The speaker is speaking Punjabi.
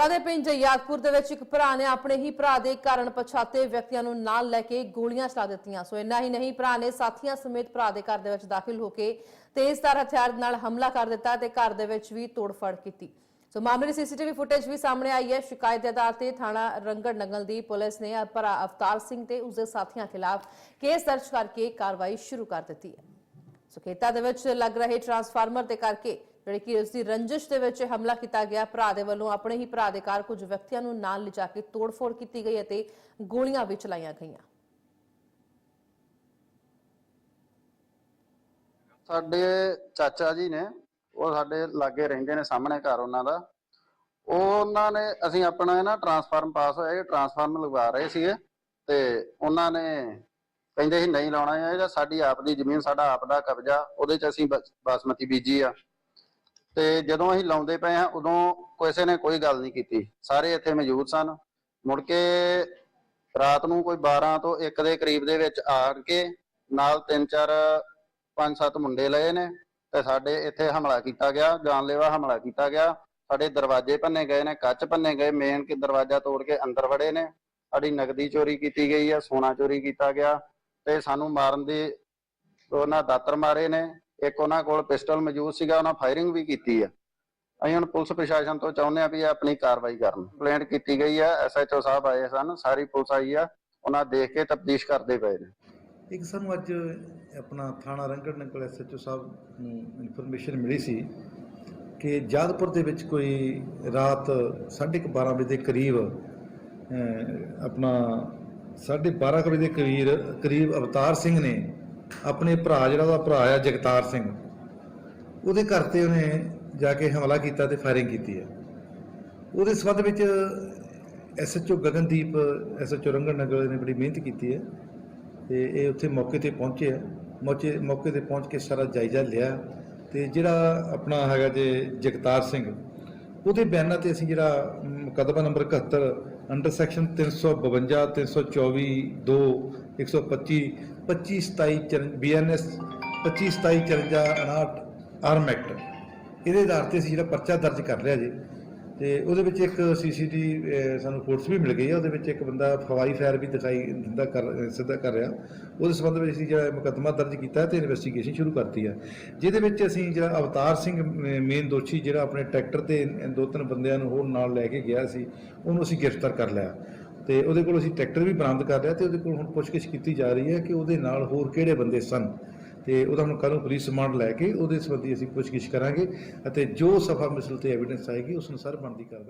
ਬਟਾਲਾ ਦੇ ਪਿੰਡ ਜਯਾਦਪੁਰ ਦੇ ਵਿੱਚ ਇੱਕ ਭਰਾ ਨੇ ਆਪਣੇ ਹੀ ਭਰਾ ਦੇ ਕਾਰਨ ਪਛਾਤੇ ਵਿਅਕਤੀਆਂ ਨੂੰ ਨਾਲ ਲੈ ਕੇ ਗੋਲੀਆਂ ਚਲਾ ਦਿੱਤੀਆਂ। ਸੋ ਇੰਨਾ ਹੀ ਨਹੀਂ, ਭਰਾ ਨੇ ਸਾਥੀਆਂ ਸਮੇਤ ਭਰਾ ਦੇ ਘਰ ਦੇ ਵਿੱਚ ਦਾਖਲ ਹੋ ਕੇ ਤੇਜ਼ਧਾਰ ਹਥਿਆਰ ਨਾਲ ਹਮਲਾ ਕਰ ਦਿੱਤਾ ਤੇ ਘਰ ਦੇ ਵਿੱਚ ਵੀ ਤੋੜਫੜ ਕੀਤੀ। ਸੋ ਮਾਮਲੇ ਦੀ ਸੀਸੀਟੀਵੀ ਫੁਟੇਜ ਵੀ ਸਾਹਮਣੇ ਆਈ ਹੈ। ਸ਼ਿਕਾਇਤ ਦੇ ਆਧਾਰ ਤੇ ਥਾਣਾ ਰੰਗੜ ਨੰਗਲ ਦੀ ਪੁਲਿਸ ਨੇ ਭਰਾ ਅਵਤਾਰ ਸਿੰਘ ਤੇ ਉਸਦੇ ਸਾਥੀਆਂ ਖਿਲਾਫ ਕੇਸ ਦਰਜ ਕਰਕੇ ਕਾਰਵਾਈ ਸ਼ੁਰੂ ਕਰ ਦਿੱਤੀ ਹੈ। ਸੁਖੇਤਾ ਦੇ ਵਿੱਚ ਲੱਗ ਰਹੇ ਟਰਾਂਸਫਾਰਮਰ ਦੇ ਕਰਕੇ ਜਿਹੜੀ ਕਿ ਉਸ ਦੀ ਰੰਜਿਸ਼ ਦੇ ਵਿੱਚ ਹਮਲਾ ਕੀਤਾ ਗਿਆ, ਭਰਾ ਦੇ ਵੱਲੋਂ ਆਪਣੇ ਹੀ ਭਰਾ ਦੇ ਘਰ ਕੁਝ ਵਿਅਕਤੀਆਂ ਨੂੰ ਨਾਲ ਲਿਜਾ ਕੇ ਤੋੜਫੋੜ ਕੀਤੀ ਗਈ ਅਤੇ ਗੋਲੀਆਂ ਵੀ ਚਲਾਈਆਂ ਗਈਆਂ। ਸਾਡੇ ਚਾਚਾ ਜੀ ਨੇ, ਉਹ ਸਾਡੇ ਲਾਗੇ ਰਹਿੰਦੇ ਨੇ ਸਾਹਮਣੇ ਘਰ ਉਹਨਾਂ ਦਾ। ਉਹ ਉਹਨਾਂ ਨੇ, ਅਸੀਂ ਆਪਣਾ ਨਾ ਟਰਾਂਸਫਾਰਮ ਪਾਸ ਹੋਇਆ, ਇਹ ਟਰਾਂਸਫਾਰਮ ਲਗਵਾ ਰਹੇ ਸੀਗੇ ਤੇ ਉਹਨਾਂ ਨੇ ਕਹਿੰਦੇ ਸੀ ਨਹੀਂ ਲਾਉਣਾ ਹੈ ਸਾਡੀ ਆਪ ਦੀ ਜ਼ਮੀਨ, ਸਾਡਾ ਆਪ ਦਾ ਕਬਜ਼ਾ, ਉਹਦੇ ਚ ਅਸੀਂ ਬਾਸਮਤੀ ਬੀਜੀ ਆ। ਤੇ ਜਦੋਂ ਅਸੀਂ ਲਾਉਂਦੇ ਪਏ ਹਾਂ, ਉਦੋਂ ਕਿਸੇ ਨੇ ਕੋਈ ਗੱਲ ਨਹੀਂ ਕੀਤੀ। ਸਾਰੇ ਇੱਥੇ ਮੌਜੂਦ ਸਨ। ਮੁੜ ਕੇ ਰਾਤ ਨੂੰ ਕੋਈ 12 ਤੋਂ 1 ਦੇ ਕਰੀਬ ਦੇ ਵਿੱਚ ਆ ਕੇ ਨਾਲ ਤਿੰਨ, ਚਾਰ, ਪੰਜ, ਸੱਤ ਮੁੰਡੇ ਲਏ ਨੇ ਤੇ ਸਾਡੇ ਇੱਥੇ ਹਮਲਾ ਕੀਤਾ ਗਿਆ, ਜਾਨਲੇਵਾ ਹਮਲਾ ਕੀਤਾ ਗਿਆ। ਸਾਡੇ ਦਰਵਾਜ਼ੇ ਭੰਨੇ ਗਏ ਨੇ, ਕੱਚ ਭੰਨੇ ਗਏ ਮੇਨ ਕਿ ਦਰਵਾਜ਼ਾ ਤੋੜ ਕੇ ਅੰਦਰ ਵੜੇ ਨੇ। ਸਾਡੀ ਨਗਦੀ ਚੋਰੀ ਕੀਤੀ ਗਈ ਹੈ ਸੋਨਾ ਚੋਰੀ ਕੀਤਾ ਗਿਆ ਤੇ ਸਾਨੂੰ ਮਾਰਨ ਦੀ ਉਹਨਾਂ ਦਾਤਰ ਮਾਰੇ ਨੇ। ਇੱਕ ਉਹਨਾਂ ਕੋਲ ਪਿਸਟਲ ਮੌਜੂਦ ਸੀਗਾ ਉਹਨਾਂ ਫਾਇਰਿੰਗ ਵੀ ਕੀਤੀ ਆ। ਅਸੀਂ ਹੁਣ ਪੁਲਿਸ ਪ੍ਰਸ਼ਾਸਨ ਤੋਂ ਚਾਹੁੰਦੇ ਆ ਵੀ ਇਹ ਆਪਣੀ ਕਾਰਵਾਈ ਕਰਨ। ਕੰਪਲੇਂਟ ਕੀਤੀ ਗਈ ਆ ਐਸਐਚਓ ਸਾਹਿਬ ਆਏ ਸਨ ਸਾਰੀ ਪੁਲਿਸ ਆਈ ਆ ਉਹਨਾਂ ਦੇਖ ਕੇ ਤਫਤੀਸ਼ ਕਰਦੇ ਪਏ ਨੇ। ਇੱਕ ਸਾਨੂੰ ਅੱਜ ਆਪਣਾ ਥਾਣਾ ਰੰਗੜ ਨੰਗਲ ਐਸਐਚਓ ਸਾਹਿਬ ਨੂੰ ਇਨਫੋਰਮੇਸ਼ਨ ਮਿਲੀ ਸੀ ਕਿ ਜਾਦਪੁਰ ਦੇ ਵਿੱਚ ਕੋਈ ਰਾਤ 12:30 ਵਜੇ ਦੇ ਕਰੀਬ ਅਹ, ਆਪਣਾ 12:30 ਵਜੇ ਦੇ ਕਰੀਬ ਕਰੀਬ ਅਵਤਾਰ ਸਿੰਘ ਨੇ ਆਪਣੇ ਭਰਾ ਜਿਹੜਾ ਉਹਦਾ ਭਰਾ ਆ, ਜਗਤਾਰ ਸਿੰਘ। ਉਹਦੇ ਘਰ ਤੇ ਉਹਨੇ ਜਾ ਕੇ ਹਮਲਾ ਕੀਤਾ ਤੇ ਫਾਇਰਿੰਗ ਕੀਤੀ ਹੈ ਉਹਦੇ ਸਬੰਧ ਵਿੱਚ ਐਸਐਚਓ ਗਗਨਦੀਪ ਐਸਐਚਓ ਰੰਗੜ ਨਗਰ ਨੇ ਬੜੀ ਮਿਹਨਤ ਕੀਤੀ ਹੈ ਤੇ ਇਹ ਉੱਥੇ ਮੌਕੇ ਤੇ ਪਹੁੰਚੇ ਆ। ਮੌਕੇ ਮੌਕੇ ਤੇ ਪਹੁੰਚ ਕੇ ਸਾਰਾ ਜਾਇਜ਼ਾ ਲਿਆ ਤੇ ਜਿਹੜਾ ਆਪਣਾ ਹੈਗਾ ਜੇ ਜਗਤਾਰ ਸਿੰਘ, ਉਹਦੇ ਬਿਆਨਾਂ ਤੇ ਅਸੀਂ ਜਿਹੜਾ ਮੁਕੱਦਮਾ number 71 under section 352 324 2 125 25 27 BNS 25 27 54 59 arm act. ਇਹਦੇ ਆਧਾਰ ਤੇ ਅਸੀਂ ਜਿਹੜਾ ਪਰਚਾ ਦਰਜ ਕਰ ਲਿਆ ਜੀ, ਤੇ ਉਹਦੇ ਵਿੱਚ ਇੱਕ ਸੀਸੀਟੀ ਸਾਨੂੰ ਫੋਰਸ ਵੀ ਮਿਲ ਗਈ ਆ, ਉਹਦੇ ਵਿੱਚ ਇੱਕ ਬੰਦਾ ਫਵਾਈ ਫਾਇਰ ਵੀ ਦਿਖਾਈ, ਦਿੰਦਾ ਕਰ, ਸਿੱਧਾ ਕਰ ਰਿਹਾ। ਉਹਦੇ ਸੰਬੰਧ ਵਿੱਚ ਅਸੀਂ ਜਿਹੜਾ ਮੁਕੱਦਮਾ ਦਰਜ ਕੀਤਾ ਤੇ ਇਨਵੈਸਟੀਗੇਸ਼ਨ ਸ਼ੁਰੂ ਕਰਤੀ ਆ। ਜਿਹਦੇ ਵਿੱਚ ਅਸੀਂ ਜਿਹੜਾ ਅਵਤਾਰ ਸਿੰਘ ਮੇਨ ਦੋਸ਼ੀ ਜਿਹੜਾ ਆਪਣੇ ਟਰੈਕਟਰ ਤੇ ਦੋ ਤਿੰਨ ਬੰਦਿਆਂ ਨੂੰ ਹੋਰ ਨਾਲ ਲੈ ਕੇ ਗਿਆ ਸੀ, ਉਹਨੂੰ ਅਸੀਂ ਗ੍ਰਿਫਤਾਰ ਕਰ ਲਿਆ। ਤੇ ਉਹਦੇ ਕੋਲ ਅਸੀਂ ਟਰੈਕਟਰ ਵੀ ਬਰਾਮਦ ਕਰ ਲਿਆ ਤੇ ਉਹਦੇ ਕੋਲ ਹੁਣ ਪੁੱਛਗਿੱਛ ਕੀਤੀ ਜਾ ਰਹੀ ਹੈ ਕਿ ਉਹਦੇ ਨਾਲ ਹੋਰ ਕਿਹੜੇ ਬੰਦੇ ਸਨ। ਤੇ ਉਹਦਾ ਹੁਣ ਕੱਲ੍ਹ ਨੂੰ ਪੁਲਿਸ ਰਿਮਾਂਡ ਲੈ ਕੇ ਉਹਦੇ ਸੰਬੰਧੀ ਅਸੀਂ ਪੁੱਛਗਿੱਛ ਕਰਾਂਗੇ ਅਤੇ ਜੋ ਸਫਾ ਮਿਸਲ ਤੇ ਐਵੀਡੈਂਸ ਆਏਗੀ ਉਸ ਅਨੁਸਾਰ ਬਣਦੀ ਕਾਰਵਾਈ